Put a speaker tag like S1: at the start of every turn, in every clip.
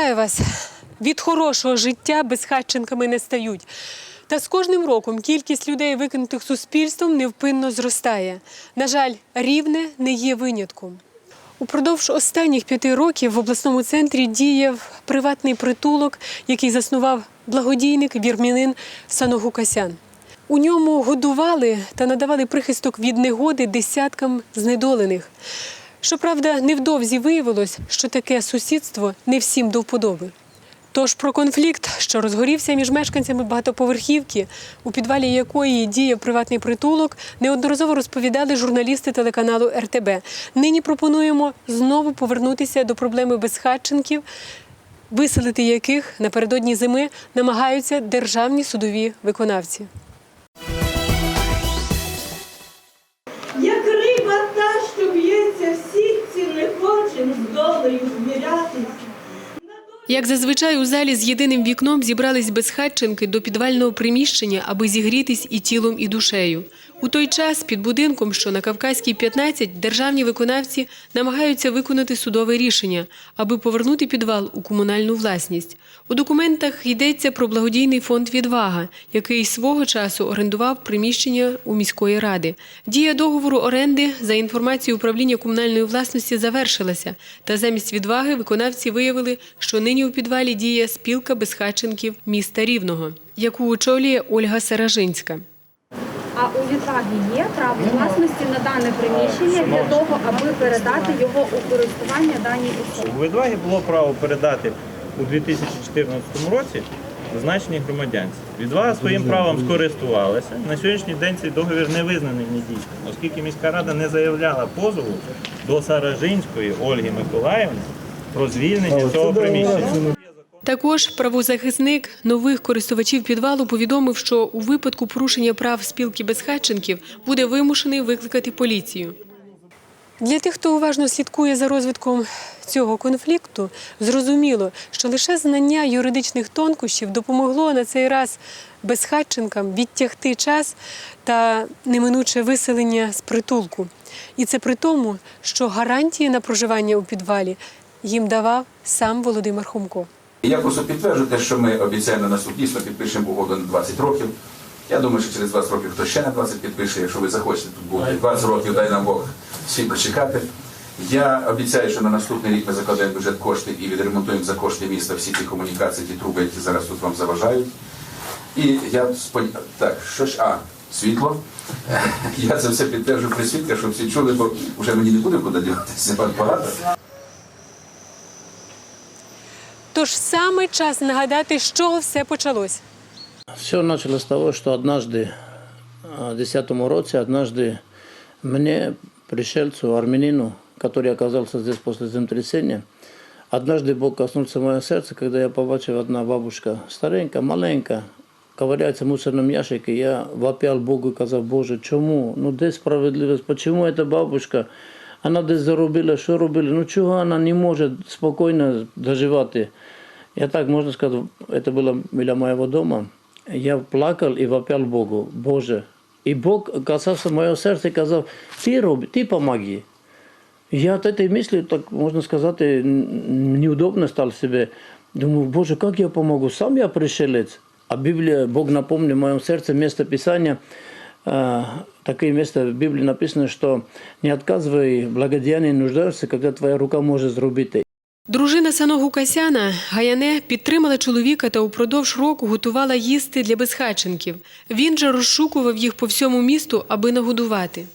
S1: Вітаю вас! Від хорошого життя безхатченками не стають. Та з кожним роком кількість людей, викинутих суспільством, невпинно зростає. На жаль, рівне не є винятком. Упродовж останніх п'яти років в обласному центрі діяв приватний притулок, який заснував благодійник вірмянин Саногукасян. У ньому годували та надавали прихисток від негоди десяткам знедолених. Щоправда, невдовзі виявилось, що таке сусідство не всім до вподоби. Тож про конфлікт, що розгорівся між мешканцями багатоповерхівки, у підвалі якої діє приватний притулок, неодноразово розповідали журналісти телеканалу РТБ. Нині пропонуємо знову повернутися до проблеми безхатченків, виселити яких напередодні зими намагаються державні судові виконавці.
S2: Долею змірятись.
S1: Як зазвичай у залі з єдиним вікном зібрались безхатченки до підвального приміщення, аби зігрітись і тілом, і душею. У той час під будинком, що на Кавказькій 15, державні виконавці намагаються виконати судове рішення, аби повернути підвал у комунальну власність. У документах йдеться про благодійний фонд Відвага, який свого часу орендував приміщення у міської ради. Дія договору оренди за інформацією управління комунальної власності завершилася. Та замість відваги виконавці виявили, що нині у підвалі діє спілка безхатченків міста Рівного, яку очолює Ольга Саражинська.
S3: А у відваги є право власності на дане приміщення для того, аби передати його у користування даній особі.
S4: У відваги було право передати у 2014 році зазначеній громадянці. Відвага своїм правом скористувалася. На сьогоднішній день цей договір не визнаний недійсним, оскільки міська рада не заявляла позову до Саражинської Ольги Миколаївни про звільнення цього приміщення.
S1: Також правозахисник нових користувачів підвалу повідомив, що у випадку порушення прав спілки безхатченків буде вимушений викликати поліцію. Для тих, хто уважно слідкує за розвитком цього конфлікту, зрозуміло, що лише знання юридичних тонкощів допомогло на цей раз безхатченкам відтягти час та неминуче виселення з притулку. І це при тому, що гарантії на проживання у підвалі їм давав сам Володимир Хомко.
S5: Я просто підтверджую те, що ми обіцяємо на дійсно підпишемо угоду на 20 років. Я думаю, що через 20 років хтось ще на 20 підпише, якщо ви захочете тут бути 20 років, дай нам Бог всім почекати. Я обіцяю, що на наступний рік ми закладаємо бюджет кошти і відремонтуємо за кошти міста всі ті комунікації, ті труби, які зараз тут вам заважають. І я сподіваюся, так, що ж, а, світло. Я це все підтверджую при свідках, щоб всі чули, бо вже мені не буде куди діватися багато.
S1: Тож саме час нагадати, з чого все почалось.
S6: Все началось с того, что однажды, а, в 2010 році, однажды мне, пришельцу, армянину, который оказался здесь после землетрясения, однажды Бог коснулся мое сердце, когда я побачив одна бабушка, старенька, маленька, ковыряется в мусорном ящике, я вопял Богу и казав, Боже, чому? Ну де справедливість? Почему эта бабушка? Вона десь заробила, що робила? Ну чого вона не може спокійно доживати? Я так, можно сказать, это было біля моего дома. Я плакал и вопял Богу, Боже. И Бог касался моего сердца и сказал, ты роби, ты помоги. Я от этой мысли, так можно сказать, неудобно стал себе. Думаю, Боже, как я помогу? Сам я пришелец. А Библия, Бог напомнил в моем сердце место Писания, такое место в Библии написано, что не отказывай благодеяние нуждаешься, когда твоя рука может зробити.
S1: Дружина Саногу Касяна Гаяне підтримала чоловіка та упродовж року готувала їсти для безхатченків. Він же розшукував їх по всьому місту, аби нагодувати.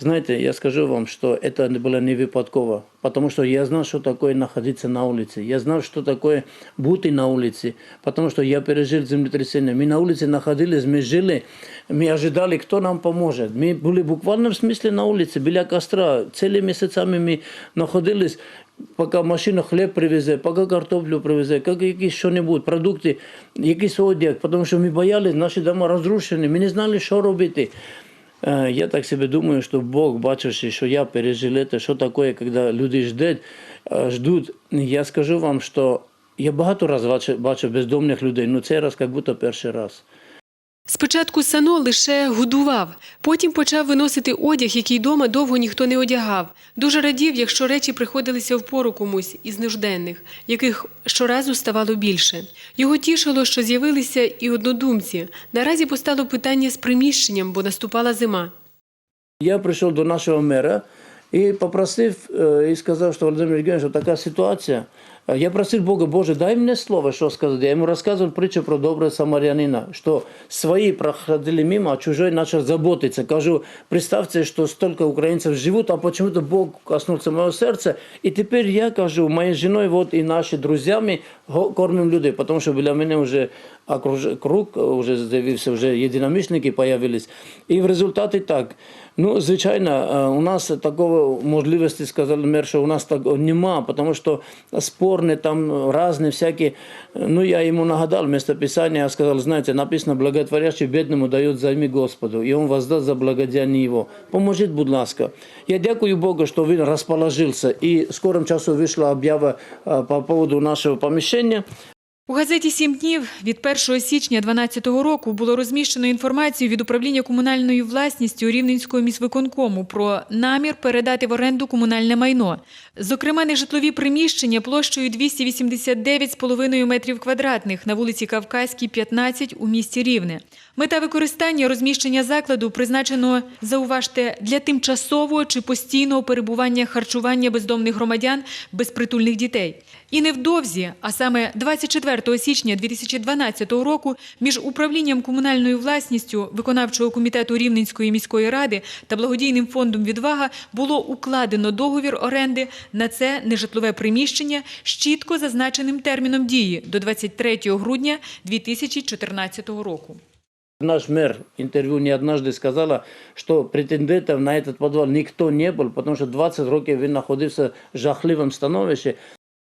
S6: Знаете, я скажу вам, что это было не выпадково, потому что я знал, что такое находиться на улице. Я знал, что такое быть на улице, потому что я пережил землетрясение. Мы на улице находились, мы жили, мы ожидали, кто нам поможет. Мы были буквально в смысле на улице, біля костра. Цілими місяцями ми находились, поки машина хліб привезе, поки картоплю привезе, як якісь що-небудь, продукти, якийсь одяг, тому що ми боялись, наші дома розрушені, ми не знали, що робити. Э, Я так себе думаю, что Бог, бачивши, что я пережил это, что такое, когда люди ждут, э, ждут, я скажу вам, что я багато раз бачив, бачив бездомних людей, ну цей раз як будто перший раз.
S1: Спочатку Сано лише годував, потім почав виносити одяг, який дома довго ніхто не одягав. Дуже радів, якщо речі приходилися в пору комусь із нужденних, яких щоразу ставало більше. Його тішило, що з'явилися і однодумці. Наразі постало питання з приміщенням, бо наступала зима.
S6: Я прийшов до нашого мера і попросив е, і сказав, що Володимир Євгенович, така ситуація. Я просив Бога, Боже, дай мені слово, що сказати. Я йому розказував притчу про доброго самарянина, що свої проходили мимо, а чужой почав заботитися. Кажу, представте, що стільки українців живуть, а почему-то Бог коснулся моего серця. І тепер я кажу, моєю жіною вот, і наші друзями го- кормимо людей, тому що біля мене вже окруж... круг, вже з'явився, вже єдиномишленники появились. І в результаті так. Ну, звичайно, е, у нас такого можливості, сказали мер, що у нас так нема, тому що спорні там різні всякі. Ну, я йому нагадав местописание, я сказал, знаете, написано, благотворящий бедному дает займи Господу, и он воздаст за благодеяние его. Поможіть, будь ласка. Я дякую Богу, що він розположився, і в скором часу вийшла об'ява е, по поводу нашого поміщення.
S7: У газеті «Сім днів» від 1 січня 2012 року було розміщено інформацію від управління комунальною власністю Рівненського міськвиконкому про намір передати в оренду комунальне майно. Зокрема, нежитлові приміщення площею 289,5 метрів квадратних на вулиці Кавказькій, 15 у місті Рівне. Мета використання розміщення закладу призначено, зауважте, для тимчасового чи постійного перебування харчування бездомних громадян безпритульних дітей. І невдовзі, а саме 24 січня 2012 року, між управлінням комунальною власністю виконавчого комітету Рівненської міської ради та благодійним фондом Відвага було укладено договір оренди на це нежитлове приміщення з чітко зазначеним терміном дії до 23 грудня 2014 року.
S6: Наш мэр в интервью не однажды сказала, что претендентов на этот подвал никто не был, потому что 20 років він знаходився в жахливому становищі.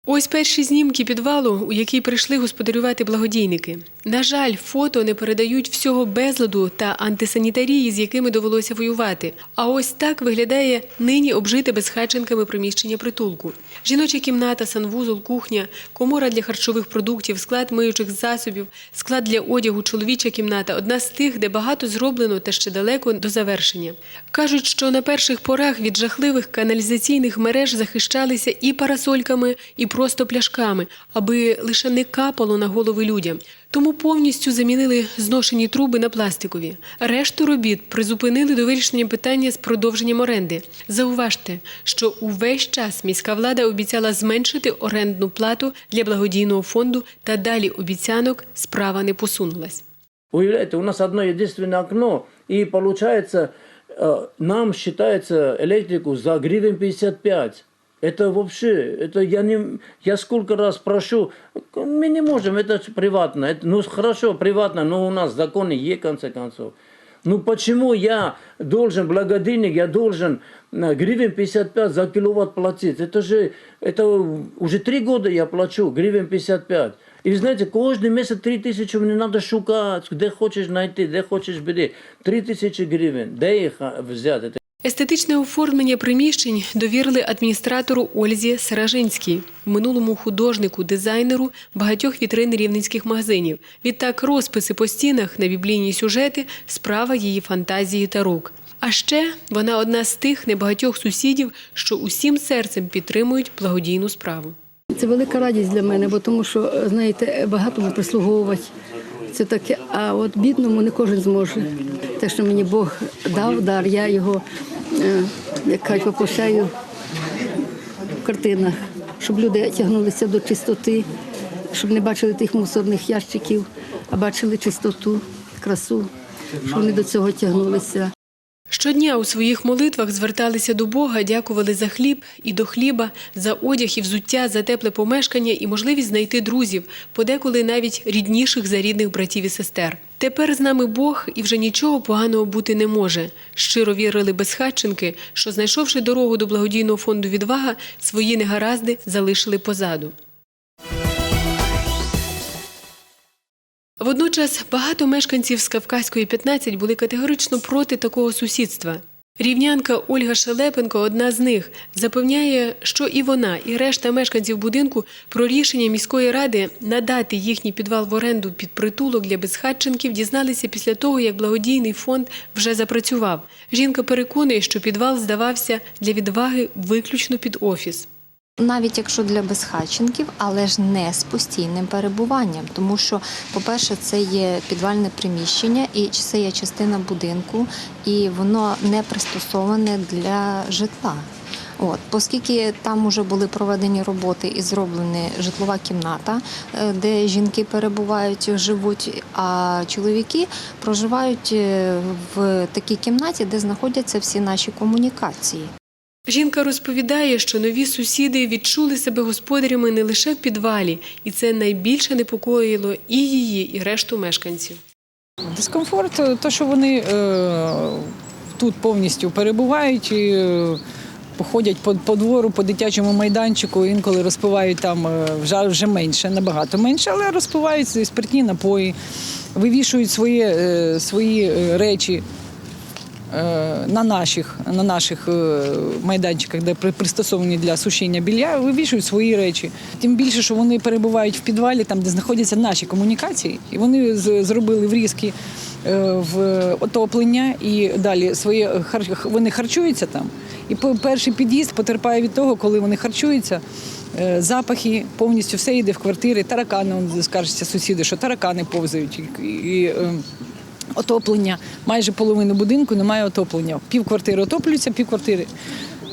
S1: Ось перші знімки підвалу, у який прийшли господарювати благодійники. На жаль, фото не передають всього безладу та антисанітарії, з якими довелося воювати. А ось так виглядає нині обжите безхатченками приміщення притулку. Жіноча кімната, санвузол, кухня, комора для харчових продуктів, склад миючих засобів, склад для одягу, чоловіча кімната одна з тих, де багато зроблено та ще далеко до завершення. Кажуть, що на перших порах від жахливих каналізаційних мереж захищалися і парасольками, і просто пляшками, аби лише не капало на голови людям. Тому повністю замінили зношені труби на пластикові. Решту робіт призупинили до вирішення питання з продовженням оренди. Зауважте, що увесь час міська влада обіцяла зменшити орендну плату для благодійного фонду, та далі обіцянок справа не посунулась.
S6: Уявляете, у нас одно единственное окно, и получается, э, нам считается электрику за гривен 55. Это вообще, это я не, я сколько раз прошу, мы не можем, это ж приватно, это, ну хорошо, приватно, но у нас законы есть, в конце концов. Ну почему я должен, благодейник, я должен э, гривен 55 за киловатт платить? Это же, это уже три года я плачу гривен 55. І ви знаєте, кожен місяць 3 тисячі мені треба шукати, де хочеш знайти, де хочеш бери. 3 тисячі гривень, де їх а, взяти?
S1: Естетичне оформлення приміщень довірили адміністратору Ользі Саражинській, минулому художнику, дизайнеру багатьох вітрин рівненських магазинів. Відтак розписи по стінах на біблійні сюжети справа її фантазії та рук. А ще вона одна з тих небагатьох сусідів, що усім серцем підтримують благодійну справу.
S8: Це велика радість для мене, бо тому що, знаєте, багатому прислуговувати. Це таке, а от бідному не кожен зможе. Те, що мені Бог дав дар, я його, е, як кажуть, воплощаю в картинах, щоб люди тягнулися до чистоти, щоб не бачили тих мусорних ящиків, а бачили чистоту, красу, щоб вони до цього тягнулися.
S1: Щодня у своїх молитвах зверталися до Бога, дякували за хліб і до хліба, за одяг і взуття, за тепле помешкання і можливість знайти друзів, подеколи навіть рідніших за рідних братів і сестер. Тепер з нами Бог і вже нічого поганого бути не може. Щиро вірили безхатченки, що, знайшовши дорогу до благодійного фонду відвага, свої негаразди залишили позаду. Водночас багато мешканців з Кавказької 15 були категорично проти такого сусідства. Рівнянка Ольга Шелепенко одна з них. Запевняє, що і вона, і решта мешканців будинку про рішення міської ради надати їхній підвал в оренду під притулок для безхатченків дізналися після того, як благодійний фонд вже запрацював. Жінка переконує, що підвал здавався для відваги виключно під офіс.
S9: Навіть якщо для безхатченків, але ж не з постійним перебуванням, тому що, по-перше, це є підвальне приміщення, і це є частина будинку, і воно не пристосоване для житла. От, оскільки там вже були проведені роботи і зроблена житлова кімната, е, де жінки перебувають, живуть, а чоловіки проживають е, в такій кімнаті, де знаходяться всі наші комунікації.
S1: Жінка розповідає, що нові сусіди відчули себе господарями не лише в підвалі, і це найбільше непокоїло і її, і решту мешканців.
S10: Дискомфорт, е, то, що вони е, тут повністю перебувають, і, е, походять по, по двору, по дитячому майданчику, інколи розпивають там вже, вже менше, набагато менше, але розпивають спиртні напої, вивішують свої, свої речі. Е, На наших, на наших е, майданчиках, де пристосовані для сушіння білья, вивішують свої речі. Тим більше, що вони перебувають в підвалі, там, де знаходяться наші комунікації, і вони зробили врізки е, в отоплення і далі своє вони харчуються там. І перший під'їзд потерпає від того, коли вони харчуються. Запахи повністю все йде в квартири. Таракани скаржаться сусіди, що таракани повзають. І, і, отоплення. Майже половину будинку немає отоплення. Пів квартири отоплюється, пів квартири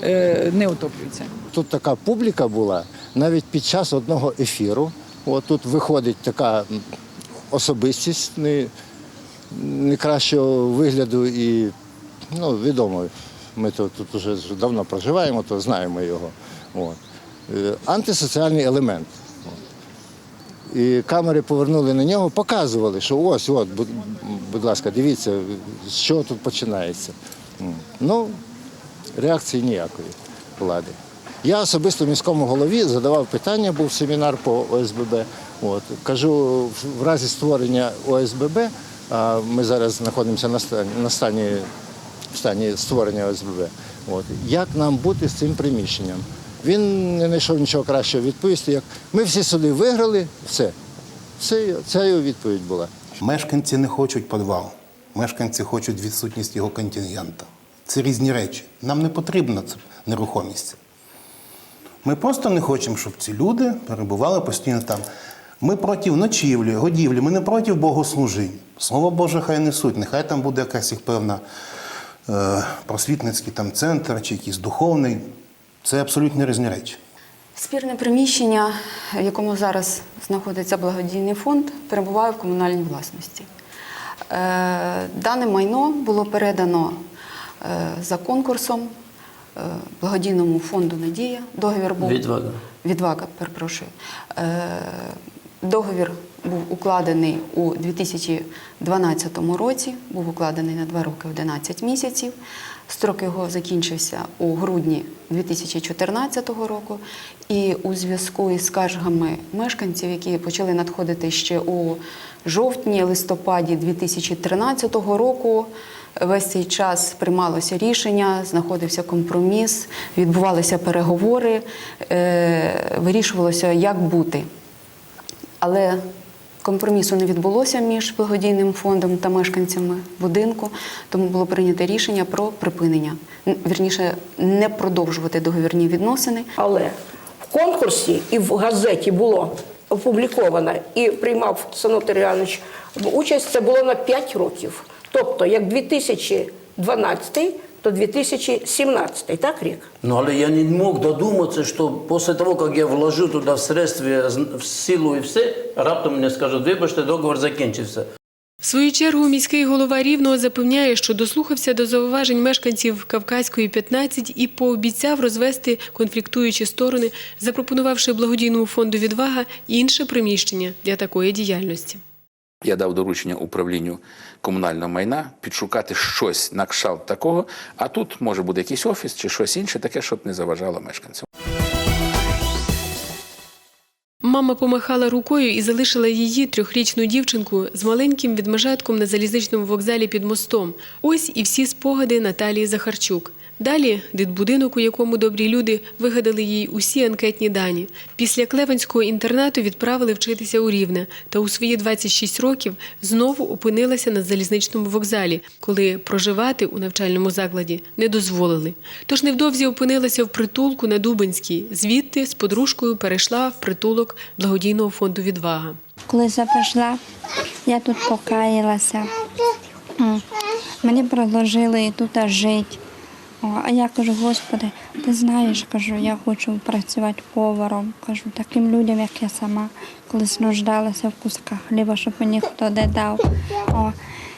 S10: е, не отоплюється.
S11: Тут така публіка була навіть під час одного ефіру. От тут виходить така особистість не, не кращого вигляду і ну, відомо. Ми тут, тут вже давно проживаємо, то знаємо його. От. Е, Антисоціальний елемент. І камери повернули на нього, показували, що ось, от, будь, ласка, дивіться, з чого тут починається. Ну, реакції ніякої влади. Я особисто міському голові задавав питання, був семінар по ОСББ. От, кажу, в- разі створення ОСББ, а ми зараз знаходимося на стані, на стані, стані створення ОСББ. От, як нам бути з цим приміщенням? Він не знайшов нічого кращого відповісти, як ми всі суди виграли, все. Це, це його відповідь була.
S12: Мешканці не хочуть підвал. Мешканці хочуть відсутність його контингента. Це різні речі. Нам не потрібна ця нерухомість. Ми просто не хочемо, щоб ці люди перебували постійно там. Ми проти ночівлі, годівлі, ми не проти богослужінь. Слово Боже, хай несуть. Нехай там буде якась їх певна е, просвітницький там центр чи якийсь духовний. Це абсолютно різні речі.
S13: Спірне приміщення, в якому зараз знаходиться благодійний фонд, перебуває в комунальній власності. Е, Дане майно було передано е, за конкурсом е, благодійному фонду Надія. Договір був
S6: Відвага.
S13: Відвага, перепрошую. Договір був укладений у 2012 році, був укладений на 2 роки 11 місяців. Строк його закінчився у грудні 2014 року. І у зв'язку із скаргами мешканців, які почали надходити ще у жовтні, листопаді 2013 року, весь цей час приймалося рішення, знаходився компроміс, відбувалися переговори, е, вирішувалося, як бути. Але компромісу не відбулося між благодійним фондом та мешканцями будинку, тому було прийнято рішення про припинення. Вірніше, не продовжувати договірні відносини.
S14: Але в конкурсі і в газеті було опубліковано і приймав Санотар Іоаннович участь, це було на 5 років. Тобто, як 2012, то 2017, так рік?
S6: Ну, але я не мог додуматися, що після того, як я вложу туди в средства, в силу і все, раптом мені скажуть, вибачте, договор закінчився.
S1: В свою чергу міський голова Рівного запевняє, що дослухався до зауважень мешканців Кавказької 15 і пообіцяв розвести конфліктуючі сторони, запропонувавши благодійному фонду «Відвага» інше приміщення для такої діяльності.
S5: Я дав доручення управлінню комунального майна підшукати щось на кшталт такого, а тут може буде якийсь офіс чи щось інше, таке, щоб не заважало мешканцям.
S1: мама помахала рукою і залишила її трьохрічну дівчинку з маленьким відмежатком на залізничному вокзалі під мостом. Ось і всі спогади Наталії Захарчук. Далі дитбудинок, у якому добрі люди вигадали їй усі анкетні дані. Після Клевенського інтернату відправили вчитися у Рівне, та у свої 26 років знову опинилася на залізничному вокзалі, коли проживати у навчальному закладі не дозволили. Тож невдовзі опинилася в притулку на Дубинській. Звідти з подружкою перейшла в притулок благодійного фонду Відвага.
S15: Коли я прийшла, я тут покаялася. Мені предложили тут жити. А я кажу, Господи, ти знаєш, кажу, я хочу працювати поваром. Кажу, таким людям, як я сама, колись нуждалася в кусках хліба, щоб мені хто не дав. О,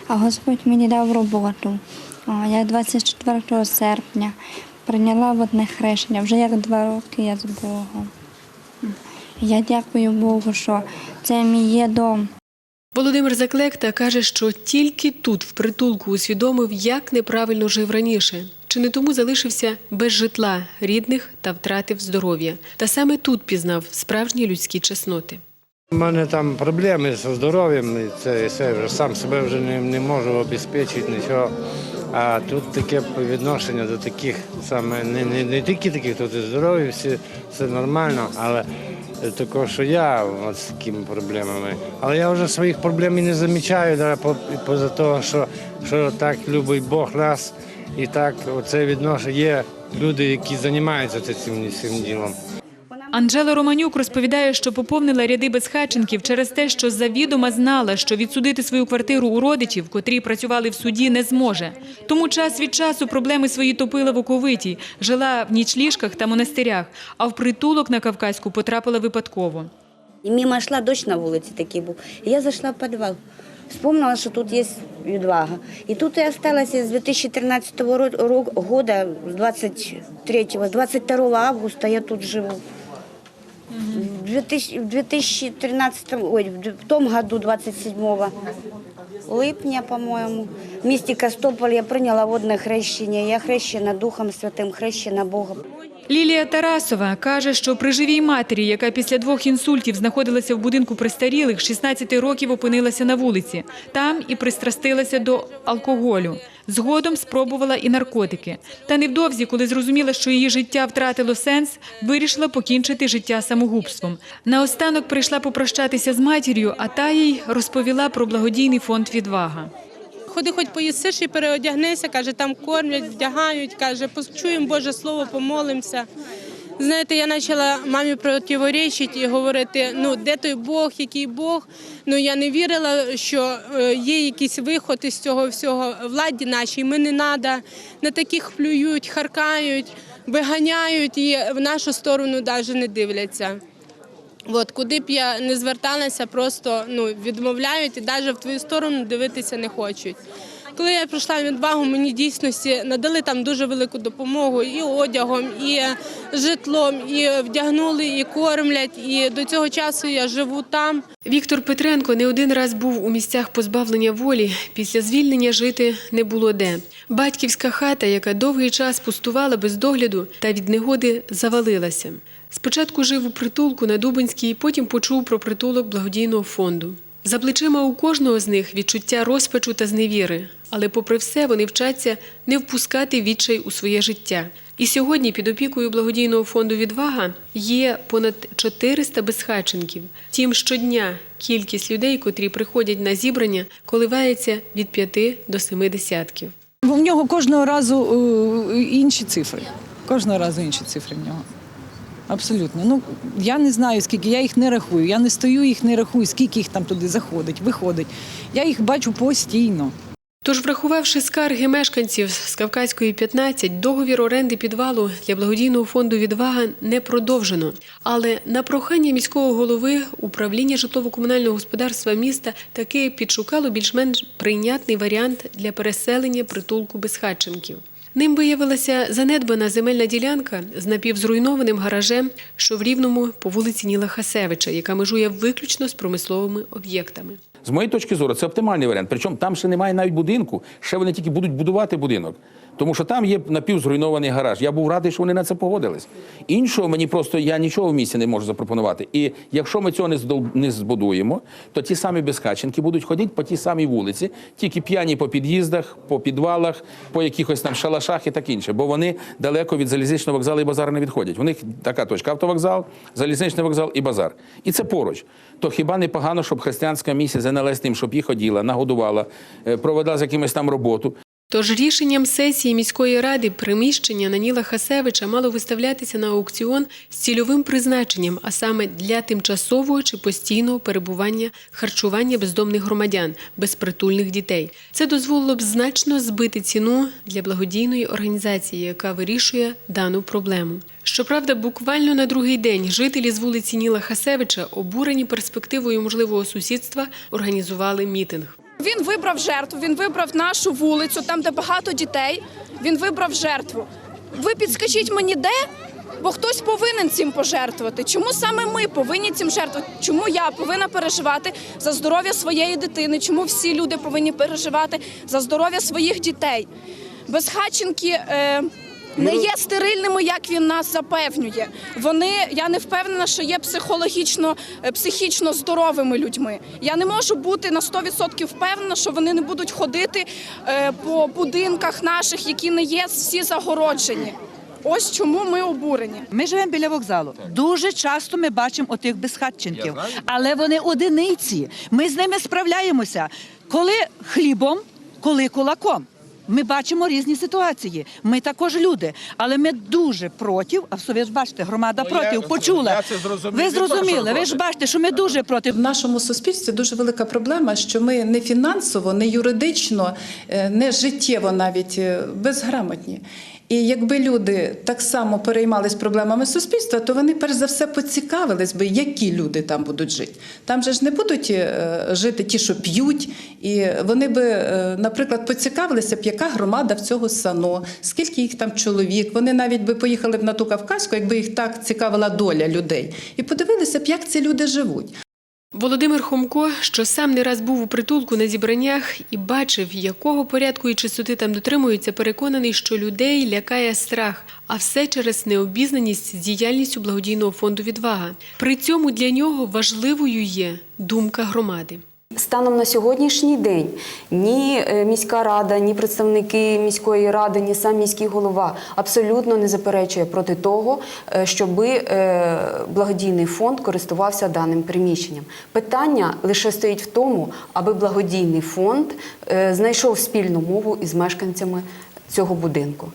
S15: а Господь мені дав роботу. О, я 24 серпня прийняла водне хрещення, вже як два роки я з Богом. Я дякую Богу, що це мій є дом.
S1: Володимир Заклекта каже, що тільки тут, в притулку, усвідомив, як неправильно жив раніше. Чи не тому залишився без житла рідних та втратив здоров'я. Та саме тут пізнав справжні людські чесноти.
S16: У мене там проблеми зі здоров'ям, і це все вже сам себе вже не, не можу обезпечити нічого. А тут таке відношення до таких саме не, не, не тільки таких, тут і здорові, всі все нормально, але такого, що я от з такими проблемами. Але я вже своїх проблем і не замічаю, по- поза того, що, що так любить Бог нас, і так оце відношення. Є люди, які займаються цим, цим ділом.
S7: Анжела Романюк розповідає, що поповнила ряди безхатченків через те, що завідома знала, що відсудити свою квартиру у родичів, котрі працювали в суді, не зможе. Тому час від часу проблеми свої топила в оковитій, жила в нічліжках та монастирях, а в притулок на Кавказьку потрапила випадково.
S17: И мимо шла дождь на вулиці такий був. І я зайшла в підвал. Вспомнила, що тут є відвага. І тут я осталася з 2013 ро- ро- з 23 з 22 августа я тут живу. В 2000 в 2013, ой, в том году, 27 липня, по-моєму, в місті Костополь я прийняла водне хрещення. Я хрещена Духом Святим, хрещена Богом.
S7: Лілія Тарасова каже, що при живій матері, яка після двох інсультів знаходилася в будинку престарілих, 16 років опинилася на вулиці. Там і пристрастилася до алкоголю. Згодом спробувала і наркотики. Та невдовзі, коли зрозуміла, що її життя втратило сенс, вирішила покінчити життя самогубством. Наостанок прийшла попрощатися з матір'ю, а та їй розповіла про благодійний фонд «Відвага».
S18: Ходи, хоч поїсиш і переодягнися, каже, там кормлять, вдягають, каже, почуємо Боже Слово, помолимося. Знаєте, я почала мамі противоречити і говорити, ну де той Бог, який Бог. Ну я не вірила, що е, є якийсь виход із цього всього владі нашій. Ми не треба, на таких плюють, харкають, виганяють і в нашу сторону навіть не дивляться. От куди б я не зверталася, просто ну відмовляють і навіть в твою сторону дивитися не хочуть. Коли я прийшла в відвагу, мені дійсності надали там дуже велику допомогу і одягом, і житлом, і вдягнули, і кормлять. І до цього часу я живу там.
S1: Віктор Петренко не один раз був у місцях позбавлення волі. Після звільнення жити не було де. Батьківська хата, яка довгий час пустувала без догляду та від негоди завалилася. Спочатку жив у притулку на Дубинській, потім почув про притулок благодійного фонду. За плечима у кожного з них відчуття розпачу та зневіри, але попри все вони вчаться не впускати відчай у своє життя. І сьогодні під опікою благодійного фонду Відвага є понад 400 безхатченків. Втім, щодня кількість людей, котрі приходять на зібрання, коливається від 5 до 7 десятків.
S10: У нього кожного разу е, інші цифри. Кожного разу інші цифри в нього. Абсолютно. Ну я не знаю, скільки я їх не рахую. Я не стою, їх не рахую, скільки їх там туди заходить, виходить. Я їх бачу постійно.
S1: Тож, врахувавши скарги мешканців з Кавказької 15, договір оренди підвалу для благодійного фонду Відвага не продовжено. Але на прохання міського голови управління житлово-комунального господарства міста таки підшукало більш-менш прийнятний варіант для переселення притулку безхатченків. Ним виявилася занедбана земельна ділянка з напівзруйнованим гаражем, що в Рівному по вулиці Ніла Хасевича, яка межує виключно з промисловими об'єктами.
S19: З моєї точки зору, це оптимальний варіант. Причому там ще немає навіть будинку, ще вони тільки будуть будувати будинок.
S5: Тому що там є напівзруйнований гараж. Я був радий, що вони на це погодились. Іншого мені просто я нічого в місті не можу запропонувати. І якщо ми цього не збудуємо, то ті самі безхатченки будуть ходити по тій самій вулиці, тільки п'яні по під'їздах, по підвалах, по якихось там шалашах і так інше. Бо вони далеко від залізничного вокзалу і базару не відходять. У них така точка: автовокзал, залізничний вокзал і базар. І це поруч. То хіба не погано, щоб християнська місія ЗНЛС тим, щоб їх ходила, нагодувала, е, провела з якимось там роботу.
S1: Тож рішенням сесії міської ради приміщення Наніла Хасевича мало виставлятися на аукціон з цільовим призначенням, а саме для тимчасового чи постійного перебування харчування бездомних громадян, безпритульних дітей. Це дозволило б значно збити ціну для благодійної організації, яка вирішує дану проблему. Щоправда, буквально на другий день жителі з вулиці Ніла Хасевича, обурені перспективою можливого сусідства, організували мітинг.
S20: Він вибрав жертву, він вибрав нашу вулицю, там, де багато дітей. Він вибрав жертву. Ви підскажіть мені, де? Бо хтось повинен цим пожертвувати. Чому саме ми повинні цим жертвувати? Чому я повинна переживати за здоров'я своєї дитини? Чому всі люди повинні переживати за здоров'я своїх дітей? Безхатченки е, не є стерильними, як він нас запевнює. Вони я не впевнена, що є психологічно, е, психічно здоровими людьми. Я не можу бути на 100% впевнена, що вони не будуть ходити е, по будинках наших, які не є всі загороджені. Ось чому ми обурені.
S21: Ми живемо біля вокзалу. Дуже часто ми бачимо отих безхатченків, але вони одиниці. Ми з ними справляємося. Коли хлібом, коли кулаком. Ми бачимо різні ситуації. Ми також люди, але ми дуже проти. А ви ж бачите, громада
S22: Ну,
S21: проти
S22: я-
S21: почула.
S22: я це зрозумів.
S21: Ви зрозуміли. Ви ж бачите, що ми дуже проти.
S22: В нашому суспільстві дуже велика проблема, що ми не фінансово, не юридично, е, не життєво навіть е, безграмотні. І якби люди так само переймались проблемами суспільства, то вони перш за все поцікавились би, які люди там будуть жити. Там же ж не будуть е, жити ті, що п'ють, і вони би, е, наприклад, поцікавилися б, яка громада в цього сано, скільки їх там чоловік. Вони навіть би поїхали б на ту Кавказьку, якби їх так цікавила доля людей, і подивилися б, як ці люди живуть.
S1: Володимир Хомко, що сам не раз був у притулку на зібраннях і бачив, якого порядку і чистоти там дотримуються, переконаний, що людей лякає страх, а все через необізнаність з діяльністю благодійного фонду Відвага. При цьому для нього важливою є думка громади.
S13: Станом на сьогоднішній день ні е, міська рада, ні представники міської ради, ні сам міський голова абсолютно не заперечує проти того, щоб благодійний фонд користувався даним приміщенням. Питання лише стоїть в тому, аби благодійний фонд е, знайшов спільну мову із мешканцями цього будинку.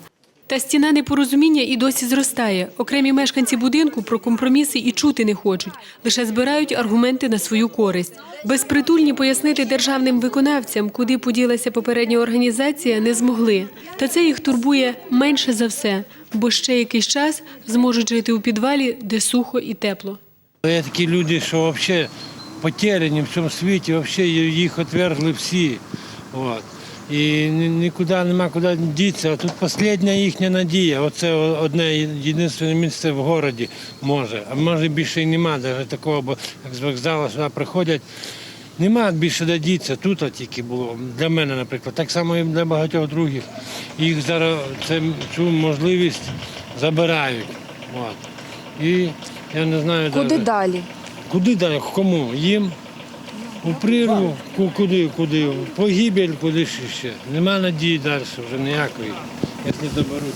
S1: Та стіна непорозуміння і досі зростає. Окремі мешканці будинку про компроміси і чути не хочуть, лише збирають аргументи на свою користь. Безпритульні пояснити державним виконавцям, куди поділася попередня організація, не змогли. Та це їх турбує менше за все, бо ще якийсь час зможуть жити у підвалі, де сухо і тепло.
S16: Є такі люди, що взагалі потеряні в цьому світі, взагалі їх отвергли всі. От. І нікуди нема куди дітися. А тут остання їхня надія. Оце одне єдине місце в місті може. А може більше і нема навіть такого, бо як з вокзалу сюди приходять. Нема більше де дітися, тут тільки було. Для мене, наприклад, так само і для багатьох других. Їх зараз це, цю можливість забирають. От. І я не знаю,
S13: Куди далі?
S16: Куди далі? Кому? Їм? У прірву, куди, куди? Погибель, куди ще. Нема надії далі вже ніякої, якщо заберуть.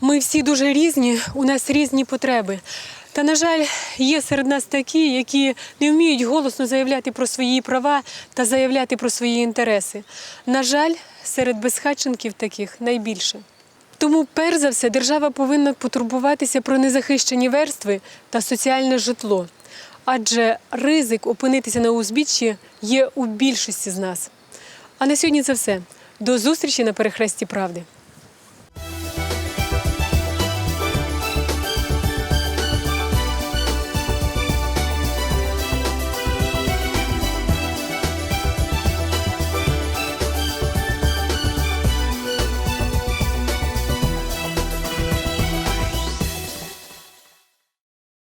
S1: Ми всі дуже різні, у нас різні потреби. Та, на жаль, є серед нас такі, які не вміють голосно заявляти про свої права та заявляти про свої інтереси. На жаль, серед безхатченків таких найбільше. Тому, перш за все, держава повинна потурбуватися про незахищені верстви та соціальне житло. Адже ризик опинитися на узбіччі є у більшості з нас. А на сьогодні це все. До зустрічі на перехресті правди.